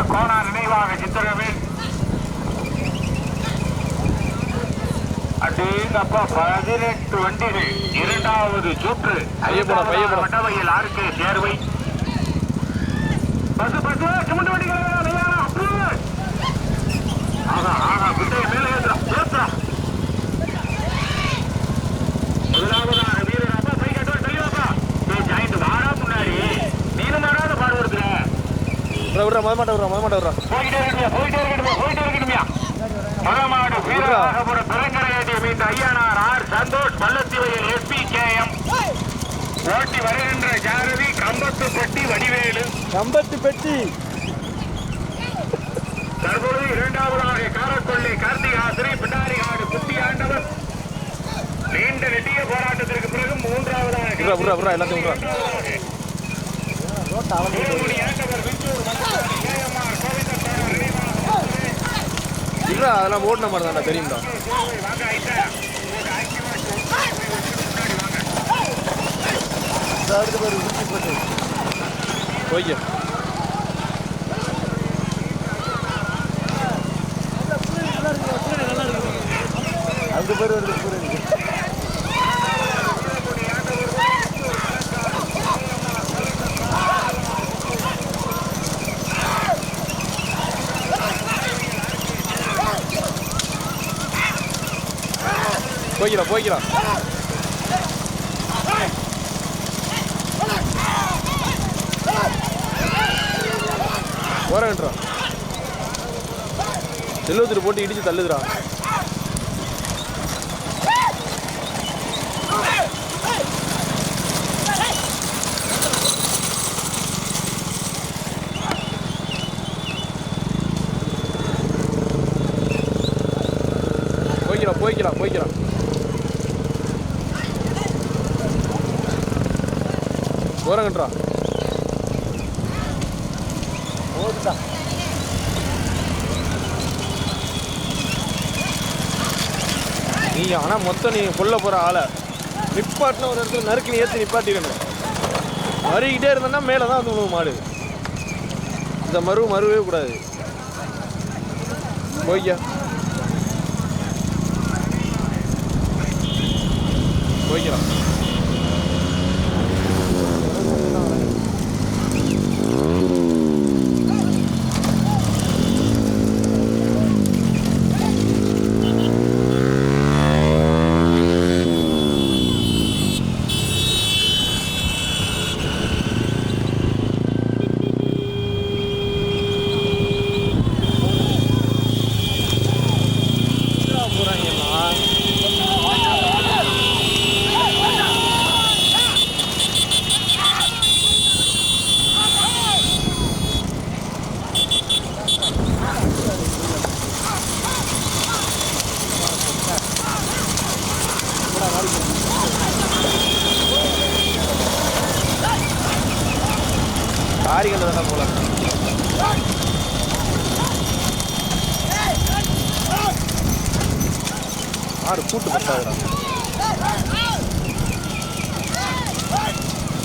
கோவிந்த கோணா நினைவாக சித்திரவேல் அடேங்கப்பா பதினெட்டு வண்டிகள் இரண்டாவது சுற்று. வட்டவையில் ஆர்கே சேர்வை பசு பசு சிமெண்ட் வண்டிகள் நிலையான approval. ஆஹா ஆஹா விட்டை மேலே ஏத்துறா ஏத்துறா முதலாவதாக வீரர் அப்பா பை கட்டுவா தெளிவாப்பா நீ ஜாயிண்ட் வாடா முன்னாடி நீனும் வராத பாடு இருக்கிற விட்றா மத மாட்டா விட்றா மத மாட்டா விட்றா. போயிட்டே இருக்கணும்யா போயிட்டே இருக்கணும்யா பெருங்கரையடி ஐயனார் ஆர் சந்தோஷ் பள்ளத்திவையில் எஸ்பி கே எம். ஓட்டி வருகின்ற ஜாரதி கம்பத்துப்பட்டி வடிவேலு. கம்பத்து பெட்டி. தற்பொழுது இரண்டாவதாக காரக்கொள்ளி கார்த்திகாசிரி பிடாரிகாடு குட்டி ஆண்டவர். நீண்ட நெட்டிய போராட்டத்திற்கு பிறகு மூன்றாவதாக எல்லாத்தையும் விட்றா அதெல்லாம் ஓடின மாதிரி தான்டா தெரியும்டா. ஓகே. அந்த பேர் வருது போய்க்கலாம் போய்க்கலாம் போறேன்றா. செல்வத்தில் போட்டு இடிச்சு தள்ளுதுடா. போய்க்கலாம் போய்க்கலாம் போய்க்கலாம் போறேங்கன்றா போதுடா நீ ஆனால் மொத்தம் நீ கொல்ல போகிற ஆளை. நிப்பாட்டின ஒரு இடத்துல நறுக்கு நீ ஏற்றி நிப்பாட்டிடணும். மறுகிட்டே இருந்தேன்னா மேலே தான் வந்து உணவு மாடு. இந்த மருவு மறுவே கூடாது. போய்யா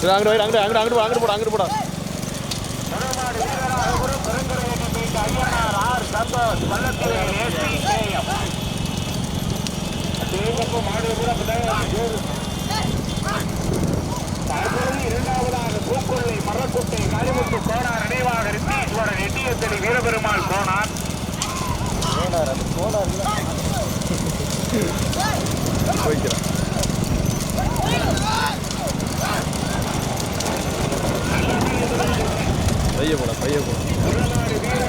அங்கிட்டு போய் அங்கிட்டு அங்கிட்டு அங்கிட்டு போ, அங்கிட்டு போட அங்கிட்டு போடா முதலாவது இரண்டாவதாக பூக்கொள்ளை கோனார் நினைவாக ரித்தீஸ்வரன் எட்டியத்தடி வீரபெருமாள் கோனார் போய்க்கிறேன் பைய போட பைய போட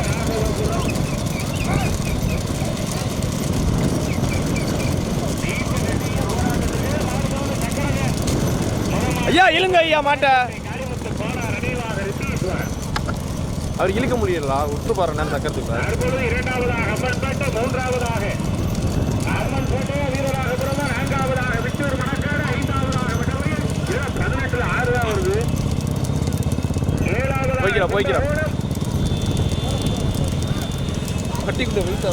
ஐயா இழுங்க ஐயா மாட்ட. அவர் இழுக்க முடியல விட்டு பாருங்க சக்கரத்துக்கு. இரண்டாவதாக மூன்றாவதாக அம்மன்பேட்டை வீரராகபுரம் நான்காவதாக விட்டூர் மணக்காடு ஐந்தாவதாக விட்டவையில் இது பதினெட்டுல ஆறு தான் வருது ஏழாவதாக போய்க்கிறா, போய்க்கிறா. கும்பகோணம். கட்டிக்குள்ள வெயிட்டா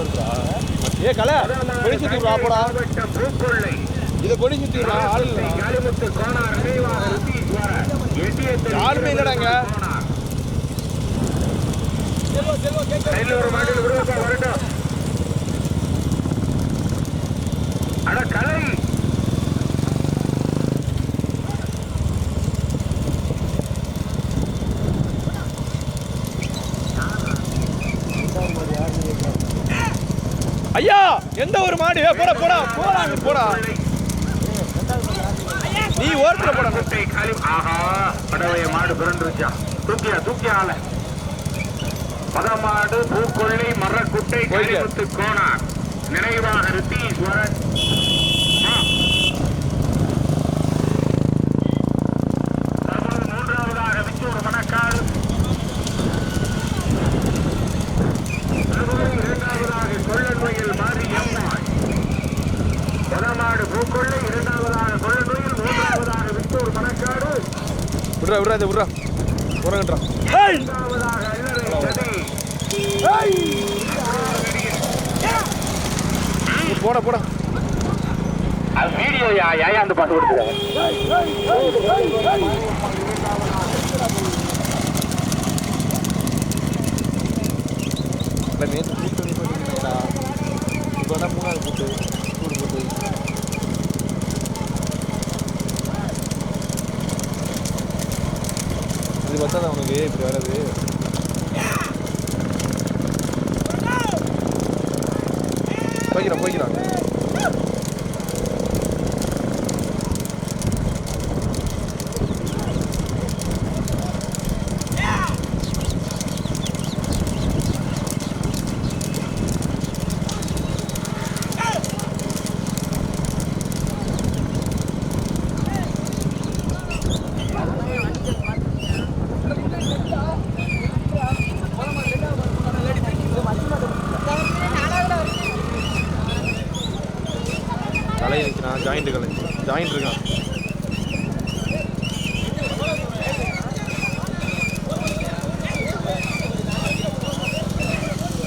ஏ கலை கொடி சுத்தி போடா இதை கொடி சுத்தி ஆள் இல்லை யாருமே இல்லடாங்க. ஒரு மாட்டில் வரட்டும் அட கலை ஐயா எந்த ஒரு மாடு? போடா போடா போடா போடா. நீ ஓரத்துல போடா. குட்டை காலி ஆஹா படவைய மாடு பிறந்துருச்சா? தூக்கியா தூக்கியா ஆள. பதமாடு பூக்கொள்ளை மரக்குட்டை. கலிமுத்து கோனார் நினைவாக ரித்தீஸ்வரன் ஆ. தற்போது மூன்றாவதாக விச்சூர் மணக்காடு தற்போது இரண்டாவதாக கொள்ளன்மையில் மாறி எம்மாய் பதமாடு பூக்கொள்ளை இரண்டாவதாக கொள்ளன்மையில் மூன்றாவதாக விச்சூர் மணக்காடு விட்றா இதை விட்றா. உறங்கன்றா. போடா போடா. வீடியோ ஏன் அந்த பாட்டு கொடுத்துருக்காங்க நேற்று கூட்டு இப்போ என்ன மூணாவது கூட்டு கூடு போட்டு இது பார்த்தா அவனுக்கு இப்படி வராது போய்க்கிறான் போய்க்கிறான் கலை இருக்கிறான் ஜாயிண்ட் கலை ஜாயிண்ட் இருக்கான்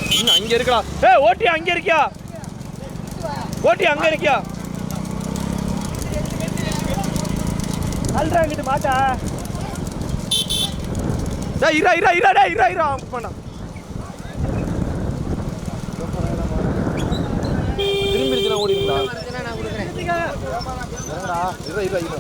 இன்னும் அங்க இருக்கா ஏ ஓட்டி அங்க இருக்கியா? ஓட்டி அங்க இருக்கியா? அல்றா இங்கிட்டு மாட்டா. டேய் இரா இரா இரா டேய் இரா இரா பண்ணா. திரும்பி இருக்கிறா ஓடிங்களா இறங்கடா இரா இரா இரா.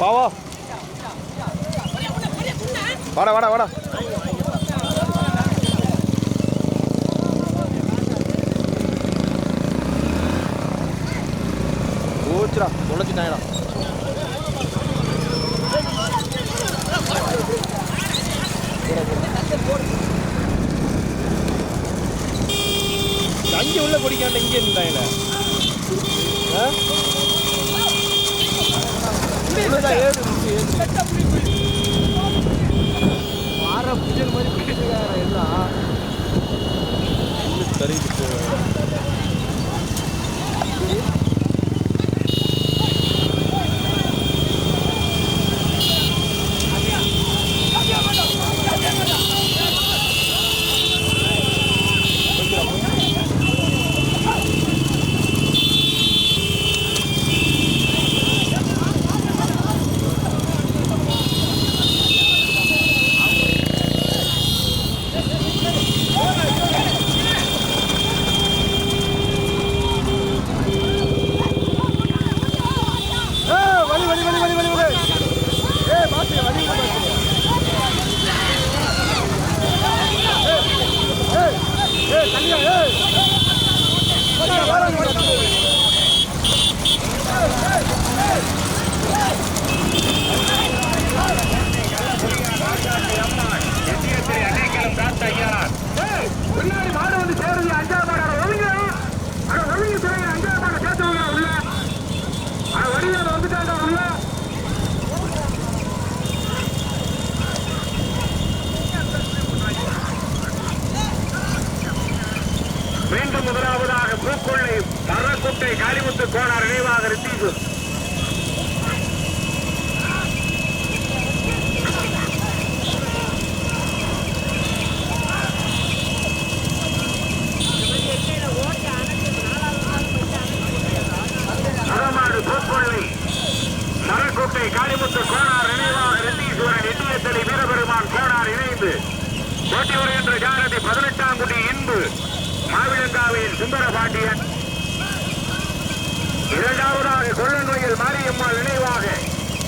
வா வா. வாடா வாடா வாடா. ஓச்சுடா தொலைச்சிட்டாங்கடா அங்கே உள்ள பிடிக்காண்ட இங்கே ஏறு வார புயல் மாதிரி பிடிச்சிருக்காங்க எல்லாம் தெரியுது பின்னாடி மாடு வந்து சேருது அஞ்சா காளிமுத்து கோனார் நினைவாக ரித்தீஷு மரமாடு பூக்கொள்ளை மரக்குட்டை காளிமுத்து கோனார் நினைவாக ரித்தீஸ்வரன் எட்டியத்தலி வீரபெருமான் கோனார் இணைந்து போட்டி வருகின்ற ஜாரதி பதினெட்டாம் குடி இன்பு மாவிளங்காவையில் சுந்தர பாண்டியன் இரண்டாவதாக கொள்ளநோயில் மாரியம்மாள் நினைவாக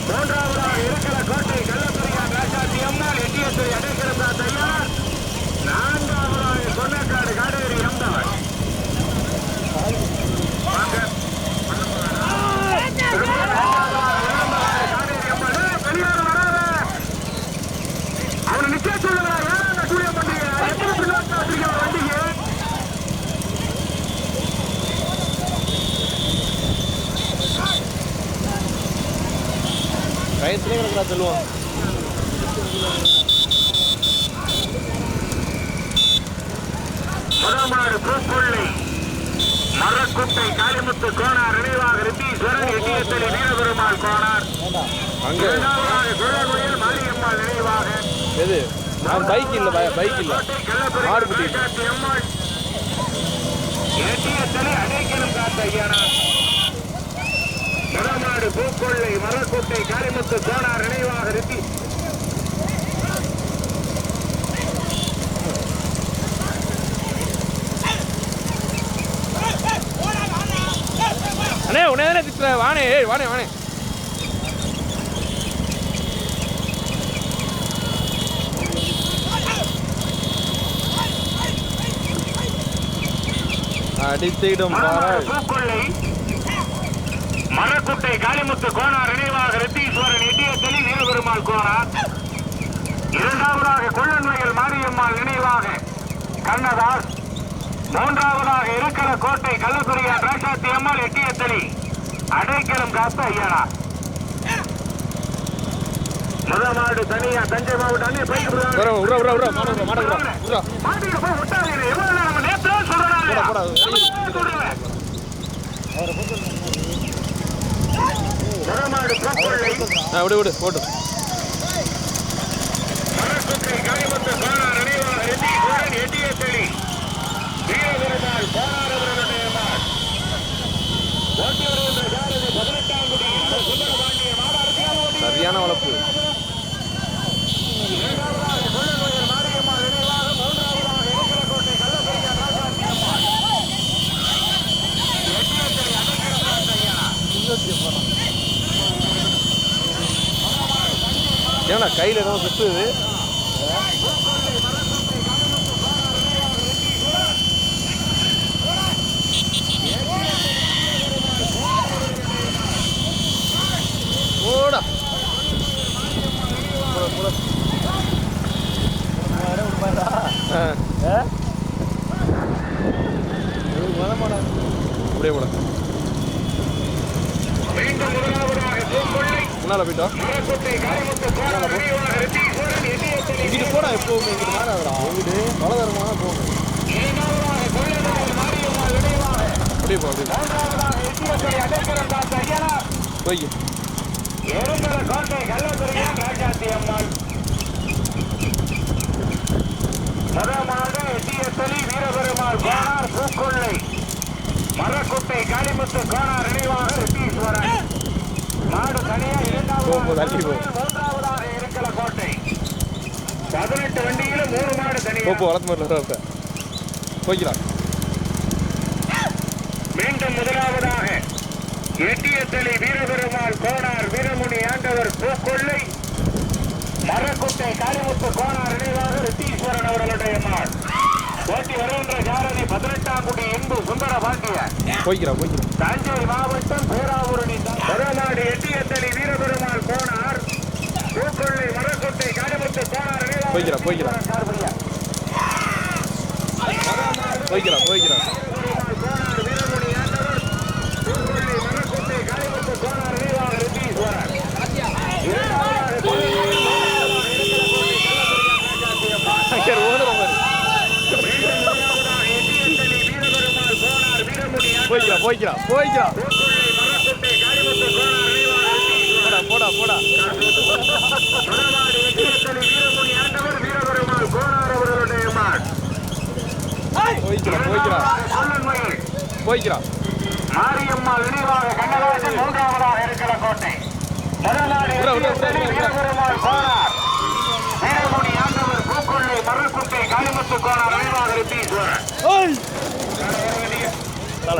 மூன்றாவதாக இருக்கிற கோட்டை கள்ளப்பிரியா ராஜாத்தி அம்மாள் எட்டியத்துறை அடைக்கிறதா தயார் நான்காவதாக சொன்னக்காடு காடேரி அம்மாள் வாங்க. காடேரி அம்மாள். அவனை நிக்க சொல்லுங்க கயத்துலேயே கிடக்குறா சொல்லுவான் முதமாடு பூப்புள்ளி மரக்குட்டை காளிமுத்து கோனார் நினைவாக ரித்தீஸ்வரன் எட்டியத்தலி வீரபெருமாள் கோனார். இரண்டாவதாக குழந்தையில் மாரியம்மாள் நினைவாக. எது? நான் பைக் இல்லை பைக் இல்லை. கோட்டை. ராஜாத்தி அம்மாள் எட்டியத்தலி அடைக்கலம் காத்த ஐயனார். முதமாடு பூக்கொள்ளை மரக்குட்டை காளிமுத்து கோனார் நினைவாக ரித்தி அண்ணே உடனே தானே திட்டுற? வானே ஏய் வானே வானே அடித்திடும் பாரு பூக்கொள்ளை மரக்குட்டை காளிமுத்து கோனார் நினைவாக ரித்தீஸ்வரன் எட்டியத்தலி வீரபெருமாள் கோனார். இரண்டாவதாக கொள்ளன்மையில் மாரியம்மாள் நினைவாக கண்ணதாஸ். மூன்றாவதாக இருக்கல கோட்டை கள்ளக்குறியான் ராசாத்தி அம்மாள் எட்டியத்தலி அடைக்கலம் காத்த ஐயனா. முதமாடு தனியா தஞ்சை மாவட்டம் அண்ணே பைக் மாட மாட மாட்டிட்டு போய் விட்டாதீங்க. எவ்வளவு நேரம் நேற்று சொல்றேன் போடா, போடா. சொல்றேன் முதமாடு பூக்கொள்ளை ஆ விடு விடு போட்டு மரக்குட்டை காளிமுத்து கோனார் நினைவாக ரித்தீஸ்வரன் எட்டியத்தலி வீரபெருமாள் கோனார் அவர்களுடைய மகள். ஓட்டி வருகின்ற ஜாரதி பதினெட்டாம் குடி இந்த சுந்தரபாண்டிய மாதாரத்தியால் ஓட்டி சரியான வளர்ப்பு இரண்டாவதாக கொள்ளநோயர் மாரியம்மாள் நினைவாக மூன்றாவதாக இடுக்கலக்கோட்டை கள்ளப்பரியான் ராசாத்தி அம்மாள் எட்டியத்தலி அடைக்கலம் ஐயா ஏன்னா கையில் தான் சுத்துது ஓடா. அப்படியே போட மீண்டும் முதலாவதாக முன்னால் போயிட்டோம் இங்கிட்டு போடா எப்போவுமே இங்கிட்டு மேலே ஆகுறா இங்கிட்டு பலதரமான போகும். அப்படியே போ அப்படியே போய். வீரபெருமாள் கோனார் பூக்கொள்ளை. மரக்குட்டை காளிமுத்து கோனார் நினைவாக ரித்தீஸ்வரன் மாடு தனியா போ, போ, தள்ளி போ. இரண்டாவது மூன்றாவதாக இருக்கல கோட்டை பதினெட்டு வண்டியில மூணு மாடு போ தனியா போ வளர்த்து மாதிரி போய்க்கலாம். மீண்டும் முதலாவதாக எட்டியத்தலி வீரபெருமாள் கோனார் வீரமுனி ஆண்டவர் பூக்கொள்ளை மரக்குட்டை காளிமுத்து கோனார் நினைவாக ரித்தீஸ்வரன் அவர்களுடைய மாள் ஓட்டி வருகின்ற ஜாரதி பதினெட்டாம் குடி இன்பு சுந்தர பாண்டியன் போய்க்கிறா போய்க்கிறா தஞ்சை மாவட்டம் பேராவூரணி முதலாடு எட்டியத்தலி வீரபெருமாள் கோனார் பூக்கொள்ளை மரக்குட்டை காளிமுத்து கோனார் நினைவாக போய்க்கிறா, போய்க்கிறா. சார்பையா. போய்க்கிறா போய்க்கிறா கோனார் வீரமுனி ஆண்டவர் பூக்கொள்ளை மரக்குட்டை காளிமுத்து கோனார் நினைவாக ரித்தீஸ்வரன் அங்கே ஓடுற மாதிரி போய்க்கிறா போய் போய்க்கிறா போய்க்கிறா பூக்குழி மரக்குட்டை காரிமுத்து கோனார் நினைவாக போடா போடா போடா முதலாடு வெற்றியத்தனி வீரமுனி ஆண்டவர் வீரபெருமாள் கோனார் அவர்களுடைய மாட் போய்க்கிறா போய்க்கிறா சொல்லன்மையில் போய்க்கிறா மாரியம்மாள் நினைவாக கண்ணதாசன் மூன்றாவதாக இருக்கிற கோட்டை. விட்றா. வீரபெருமாள் கோனார். வீரமுனி ஆண்டவர் பூக்குள்ளி மரக்குட்டை காளிமுத்து கோனார் நினைவாக ரிப்பீஸ்வரன்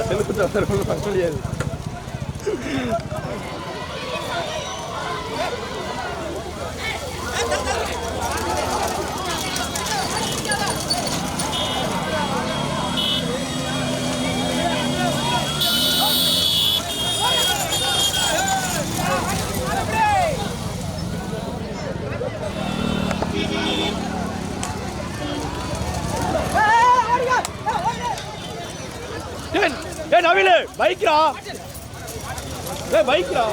செலுத்துட்டு வந்துருக்கணும் பண்ண முடியாது ஏய் ஏய் நவீனு பைக்ரா ஏய் பைக்ரா?